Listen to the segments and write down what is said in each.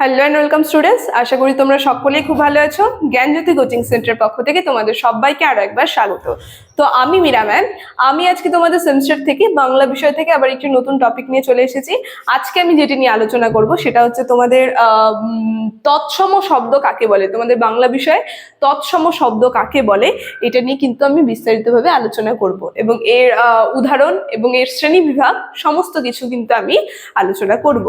Hello and welcome students আশা করি তোমরা সকলেই খুব ভালো আছো। জ্ঞানজ্যোতি কোচিং সেন্টারের পক্ষ থেকে তোমাদের সবাইকে আরও একবার স্বাগত। তো আমি মীরা ম্যাম আমি আজকে তোমাদের সেমিস্টার থেকে বাংলা বিষয় থেকে আবার একটি নতুন টপিক নিয়ে চলে এসেছি। আজকে আমি যেটি নিয়ে আলোচনা করব সেটা হচ্ছে তোমাদের তৎসম শব্দ কাকে বলে? তোমাদের বাংলা বিষয়ে তৎসম শব্দ কাকে বলে? এটা নিয়ে কিন্তু আমি বিস্তারিতভাবে আলোচনা করব। এবং এর উদাহরণ এবং এর শ্রেণি বিভাগ, সমস্ত কিছু কিন্তু আমি আলোচনা করব।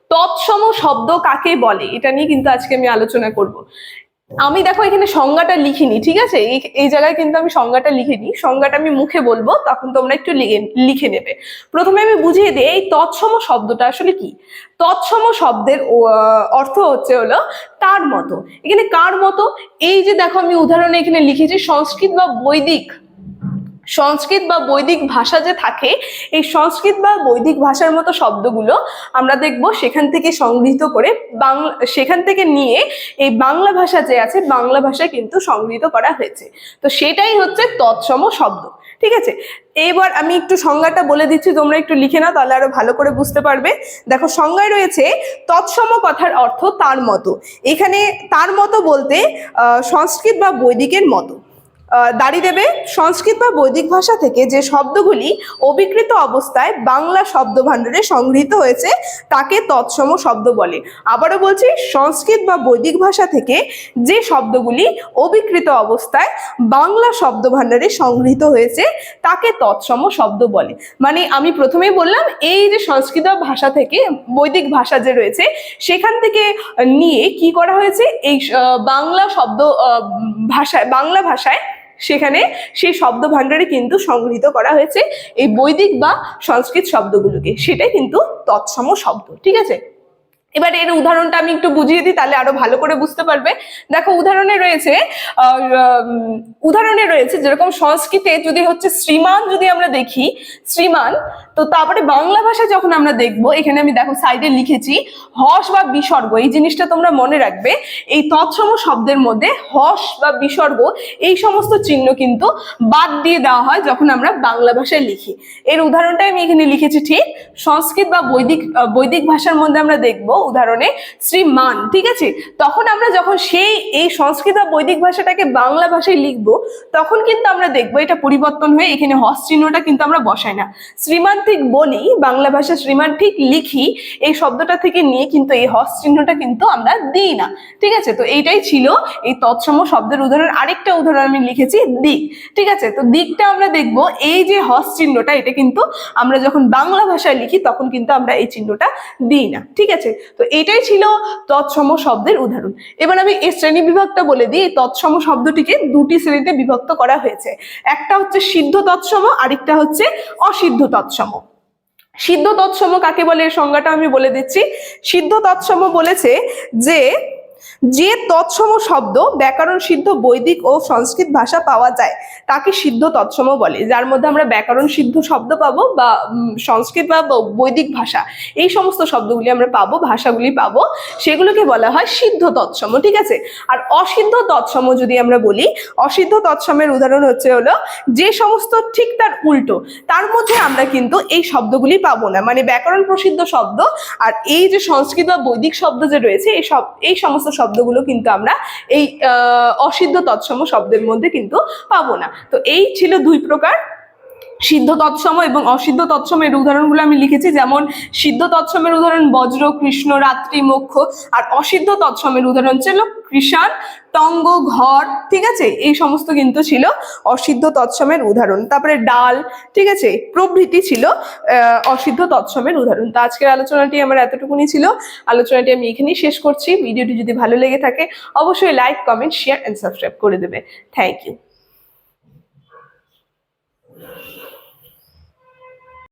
তৎসম শব্দ কাকে বলে? এটা নিয়ে কিন্তু আজকে আমি আলোচনা করব। আমি দেখো এখানে সংজ্ঞাটা লিখিনি, ঠিক আছে? এই জায়গায় কিন্তু আমি সংজ্ঞাটা লিখিনি। সংজ্ঞাটা আমি মুখে বলব, তখন তোমরা একটু লিখে নেবে। প্রথমে আমি বুঝিয়ে দিই, এই তৎসম শব্দটা আসলে কি? তৎসম শব্দের অর্থ হচ্ছে হলো তার মতো। এখানে কার মতো? এই যে দেখো আমি উদাহরণে এখানে লিখেছি, সংস্কৃত বা বৈদিক সংস্কৃত বা বৈদিক ভাষা যে থাকে, এই সংস্কৃত বা বৈদিক ভাষার মতো শব্দগুলো আমরা দেখব সেখান থেকে সংগৃহীত করে বাংলা সেখান থেকে নিয়ে এই বাংলা ভাষা যে আছে, বাংলা ভাষায় কিন্তু সংগৃহীত করা হয়েছে। তো সেটাই হচ্ছে তৎসম শব্দ, ঠিক আছে? এবার আমি একটু সংজ্ঞাটা বলে দিচ্ছি, তোমরা একটু লিখে নাও, তাহলে আরও ভালো করে বুঝতে পারবে। দেখো, সংজ্ঞায় রয়েছে তৎসম কথার অর্থ তার মতো। এখানে তার মতো বলতে সংস্কৃত বা বৈদিকের মতো। আহ, দাঁড়িয়ে দেবে। সংস্কৃত বা বৈদিক ভাষা থেকে যে শব্দগুলি অবিকৃত অবস্থায় বাংলা শব্দ ভাণ্ডারে সংগৃহীত হয়েছে তাকে তৎসম শব্দ বলে। আবারও বলছি সংস্কৃত বা বৈদিক ভাষা থেকে যে শব্দগুলি অবিকৃত অবস্থায় বাংলা শব্দ ভাণ্ডারে সংগৃহীত হয়েছে তাকে তৎসম শব্দ বলে। মানে আমি প্রথমেই বললাম এই যে সংস্কৃত ভাষা থেকে বৈদিক ভাষা যে রয়েছে সেখান থেকে নিয়ে কি করা হয়েছে? এই বাংলা শব্দ ভাষায় বাংলা ভাষায় সেখানে সেই শব্দ ভাণ্ডারে কিন্তু সংগৃহীত করা হয়েছে, এই বৈদিক বা সংস্কৃত শব্দগুলোকে। সেটাই কিন্তু তৎসম শব্দ, ঠিক আছে? এবার এর উদাহরণটা আমি একটু বুঝিয়ে দিই, তাহলে আরও ভালো করে বুঝতে পারবে। দেখো, উদাহরণে রয়েছে উদাহরণে রয়েছে যেরকম সংস্কৃতে যদি হচ্ছে শ্রীমান যদি আমরা দেখি, শ্রীমান, তো তারপরে বাংলা ভাষা যখন আমরা দেখব, এখানে আমি দেখো সাইডে লিখেছি, হস বা বিসর্গ, এই জিনিসটা তোমরা মনে রাখবে, এই তৎসম শব্দের মধ্যে হস বা বিসর্গ, এই সমস্ত চিহ্ন কিন্তু বাদ দিয়ে দেওয়া হয় যখন আমরা বাংলা ভাষায় লিখি। এর উদাহরণটাই আমি এখানে লিখেছি ঠিক, সংস্কৃত বা বৈদিক বৈদিক ভাষার মধ্যে আমরা দেখব উদাহরণে শ্রীমান, ঠিক আছে? তখন আমরা যখন সেই, এই সংস্কৃত বৈদিক ভাষাটাকে বাংলা ভাষায় লিখব, তখন কিন্তু আমরা দেখব এটা পরিবর্তন হয়ে এখানে হস চিহ্নটা কিন্তু আমরা বসাই না। শ্রীমান ঠিক বলি বাংলা ভাষা শ্রীমান ঠিক লিখি, এই শব্দটা থেকে নিয়ে কিন্তু এই হস চিহ্নটা কিন্তু আমরা দিই না, ঠিক আছে? তো এইটাই ছিল এই তৎসম শব্দের উদাহরণ। আরেকটা উদাহরণ আমি লিখেছি, দিক, ঠিক আছে? তো দিকটা আমরা দেখব, এই যে হস চিহ্নটা এটা কিন্তু আমরা যখন বাংলা ভাষায় লিখি, তখন কিন্তু আমরা এই চিহ্নটা দিই না, ঠিক আছে? তো এটাই ছিল তৎসম শব্দের উদাহরণ। এবার আমি এই শ্রেণি বিভাগটা বলে দিই, এই তৎসম শব্দটিকে দুটি শ্রেণীতে বিভক্ত করা হয়েছে। একটা হচ্ছে সিদ্ধ তৎসম, আরেকটা হচ্ছে অসিদ্ধ তৎসম। সিদ্ধ তৎসম কাকে বলে? এই সংজ্ঞাটা আমি বলে দিচ্ছি। সিদ্ধ তৎসম বলেছে যে যে তৎসম শব্দ ব্যাকরণ সিদ্ধ বৈদিক ও সংস্কৃত ভাষা পাওয়া যায়, তাকে সিদ্ধ তৎসম বলে। যার মধ্যে আমরা ব্যাকরণ সিদ্ধ শব্দ পাবো বা সংস্কৃত বা, বৈদিক ভাষা, এই সমস্ত শব্দগুলি আমরা পাবো, ভাষাগুলি পাবো, সেগুলোকে বলা হয় সিদ্ধ তৎসম, ঠিক আছে? আর অসিদ্ধ তৎসম যদি আমরা বলি, অসিদ্ধ তৎসমের উদাহরণ হচ্ছে হলো, যে সমস্ত ঠিক তার উল্টো, তার মধ্যে আমরা কিন্তু এই শব্দগুলি পাবো না। মানে ব্যাকরণ প্রসিদ্ধ শব্দ আর এই যে সংস্কৃত বা বৈদিক শব্দ যে রয়েছে, এই সব, এই সমস্ত শব্দগুলো কিন্তু আমরা এই অসিদ্ধ তৎসম শব্দের মধ্যে কিন্তু পাবো না। তো এই ছিল দুই প্রকার সিদ্ধ তৎসম এবং অসিদ্ধ তৎসমের উদাহরণগুলো আমি লিখেছি। যেমন, সিদ্ধ তৎসমের উদাহরণ বজ্র, কৃষ্ণ, রাত্রি মোক্ষ আর অসিদ্ধ তৎসমের উদাহরণ ছিল কৃষাণ টঙ্গ ঘর, ঠিক আছে? এই সমস্ত কিন্তু ছিল অসিদ্ধ তৎসমের উদাহরণ। তারপরে ডাল, ঠিক আছে? প্রভৃতি ছিল অসিদ্ধ তৎসমের উদাহরণ। তো আজকের আলোচনাটি আমার এতটুকুনি ছিল। আলোচনাটি আমি এখানেই শেষ করছি। ভিডিওটি যদি ভালো লেগে থাকে, অবশ্যই like comment share and subscribe করে দেবে। Thank you